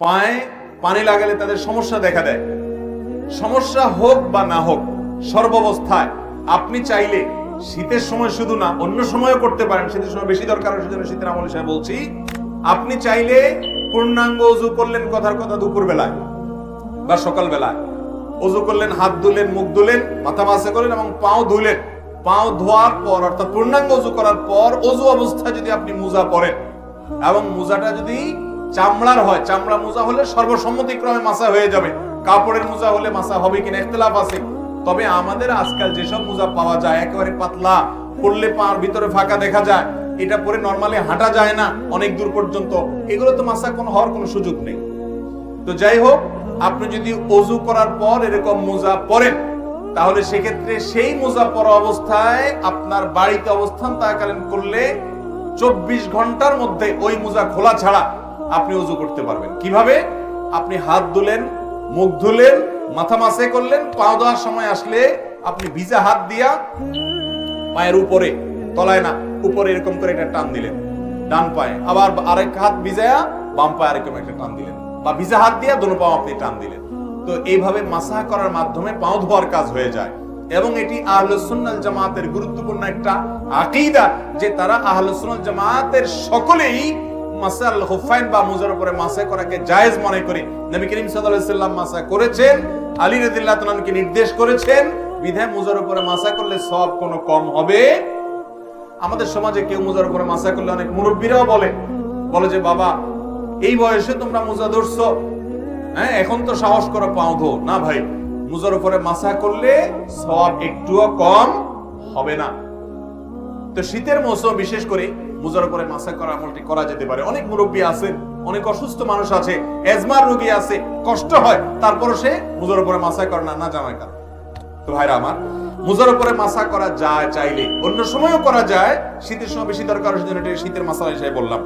পায়ে পানি লাগালে তাদের সমস্যা দেখা দেয়। সমস্যা হোক বা না হোক, সর্বাবস্থায় আপনি চাইলে শীতের সময় শুধু না, অন্য সময়ও করতে পারেন। শীতের সময় বেশি দরকার সেজন্য শীতের আমল হিসেবে বলছি, আপনি চাইলে পূর্ণাঙ্গ অজু করলেন কথার কথা দুপুর বেলায় বা সকাল বেলায় অজু করলেন, হাত ধুলেন মুখ ধুলেন মাথা মাসে করলেন এবং পাও ধুলেন। পাও ধোয়ার পর, অর্থাৎ পূর্ণাঙ্গ অজু করার পর অজু অবস্থায় যদি আপনি মোজা পরেন এবং মোজাটা যদি চামড়ার হয়, চামড়া মোজা হলে সর্বসম্মতিক্রমে মাসা হয়ে যাবে। কাপড়ের মোজা হলে মাসা হবে কিনা ইখতিলাফ আছে। তবে আমাদের আজকাল যেসব মোজা পাওয়া যায়, একেবারে পাতলা, পড়লে পার ভিতরে ফাঁকা দেখা যায়। এটা পরে নর্মালি হাঁটা যায় না, অনেক দূর পর্যন্ত। এগুলো তো মাসা কোনো হওয়ার কোনো সুযোগ নেই। তো যাই হোক, আপনি যদি অজু করার পর এরকম মোজা পরেন, তাহলে সেক্ষেত্রে সেই মোজা পরা অবস্থায় আপনার বাড়িতে অবস্থান তাকালীন করলে চব্বিশ ঘণ্টার মধ্যে ওই মোজা খোলা ছাড়া আপনি অজু করতে পারবেন। কীভাবে? আপনি হাত ধুলেন, মুখ ধুলেন, মাথা মাসে করলেন পা দেওয়ার সময় আসলে আপনি ভিজা হাত দিয়া পায়ের উপরে, তলায় না, উপরে এরকম করে একটা টান দিলেন। ডান পায়ে। আবার আরেক হাত ভিজায়া বাম পায়ে আরেকরকম একটা টান দিলেন। বা ভিজা হাত দিয়া দোনো পাও আপনি টান দিলেন। তো এইভাবে মাসাহ করার মাধ্যমে পাও ধোয়ার কাজ হয়ে যায়। এবং এটি আহলুসুন্নাল জামাতের গুরুত্বপূর্ণ একটা আকীদা যে তারা আহলুসুন্নাল জামাতের সকলেই হুফাইন বা মুজার উপরে করাকে জায়েজ মনে করি। নবী করিম মাসা করেছেন, আলী নির্দেশ করেছেন, বিধায় মুজার উপরে মাসা করলে সব কোনো কম হবে। আমাদের সমাজে কেউ মোজার উপরে মাসা করলে অনেক মুরব্বীরাও বলে বলে যে, বাবা, এই বয়সে তোমরা মোজা ধরছো হ্যাঁ এখন তো সাহস করো, পাও ধো না ভাই, মোজার উপরে মাসা করলে সব একটুও কম হবে না। তো শীতের মৌসুম বিশেষ করে মোজার পরে মাসা করার আমলটি করা যেতে পারে। অনেক মুরব্বী আছে, অনেক অসুস্থ মানুষ আছে, এজমার রোগী আছে, কষ্ট হয়, তারপরও সে মুজার উপরে মাসা করে না না জানার কারণ। তো ভাইরা আমার মুজার উপরে মাসা করা যায় চাইলে, অন্য সময়ও করা যায়, শীতের সময় বেশি দরকার শীতের মাসা হিসেবে বললাম।